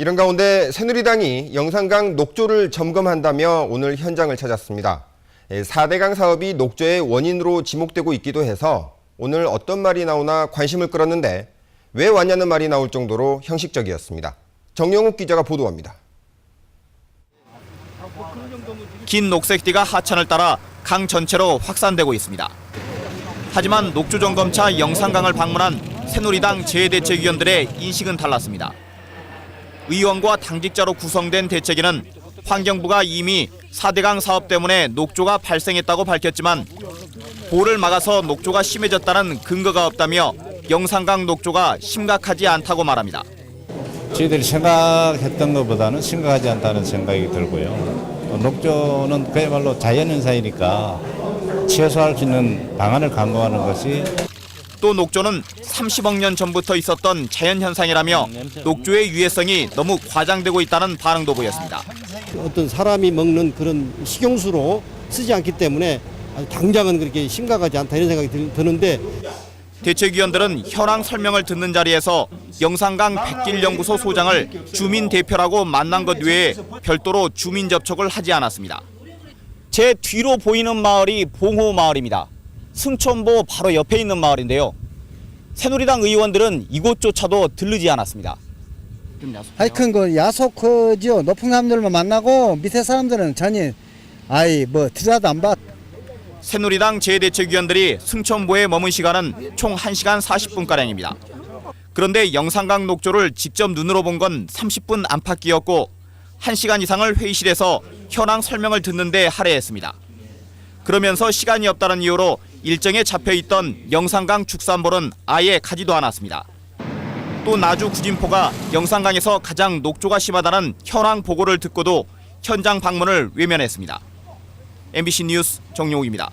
이런 가운데 새누리당이 영산강 녹조를 점검한다며 오늘 현장을 찾았습니다. 4대강 사업이 녹조의 원인으로 지목되고 있기도 해서 오늘 어떤 말이 나오나 관심을 끌었는데 왜 왔냐는 말이 나올 정도로 형식적이었습니다. 정영욱 기자가 보도합니다. 긴 녹색띠가 하천을 따라 강 전체로 확산되고 있습니다. 하지만 녹조 점검차 영산강을 방문한 새누리당 재대책위원들의 인식은 달랐습니다. 의원과 당직자로 구성된 대책위는 환경부가 이미 4대강 사업 때문에 녹조가 발생했다고 밝혔지만 보를 막아서 녹조가 심해졌다는 근거가 없다며 영산강 녹조가 심각하지 않다고 말합니다. 저희들이 생각했던 것보다는 심각하지 않다는 생각이 들고요. 어, 녹조는 그야말로 자연현상이니까 최소화할 수 있는 방안을 강구하는 것이 또 녹조는 30억 년 전부터 있었던 자연 현상이라며 녹조의 유해성이 너무 과장되고 있다는 반응도 보였습니다. 어떤 사람이 먹는 그런 식용수로 쓰지 않기 때문에 당장은 그렇게 심각하지 않다 이런 생각이 들- 드는데 대책위원들은 현황 설명을 듣는 자리에서 영산강 백길연구소 소장을 주민 대표라고 만난 것 외에 별도로 주민 접촉을 하지 않았습니다. 제 뒤로 보이는 마을이 봉호 마을입니다. 승천보 바로 옆에 있는 마을인데요. 새누리당 의원들은 이곳조차도 들르지 않았습니다. 하여튼 그 야속하죠. 높은 사람들만 만나고 밑에 사람들은 전혀 아이 뭐 들여다도 안 봐. 새누리당 재대책위원들이 승천보에 머문 시간은 총 1시간 40분가량입니다. 그런데 영산강 녹조를 직접 눈으로 본 건 30분 안팎이었고 1시간 이상을 회의실에서 현황 설명을 듣는데 할애했습니다. 그러면서 시간이 없다는 이유로 일정에 잡혀 있던 영산강 축산볼은 아예 가지도 않았습니다. 또 나주 구진포가 영산강에서 가장 녹조가 심하다는 현황 보고를 듣고도 현장 방문을 외면했습니다. MBC 뉴스 정용욱입니다.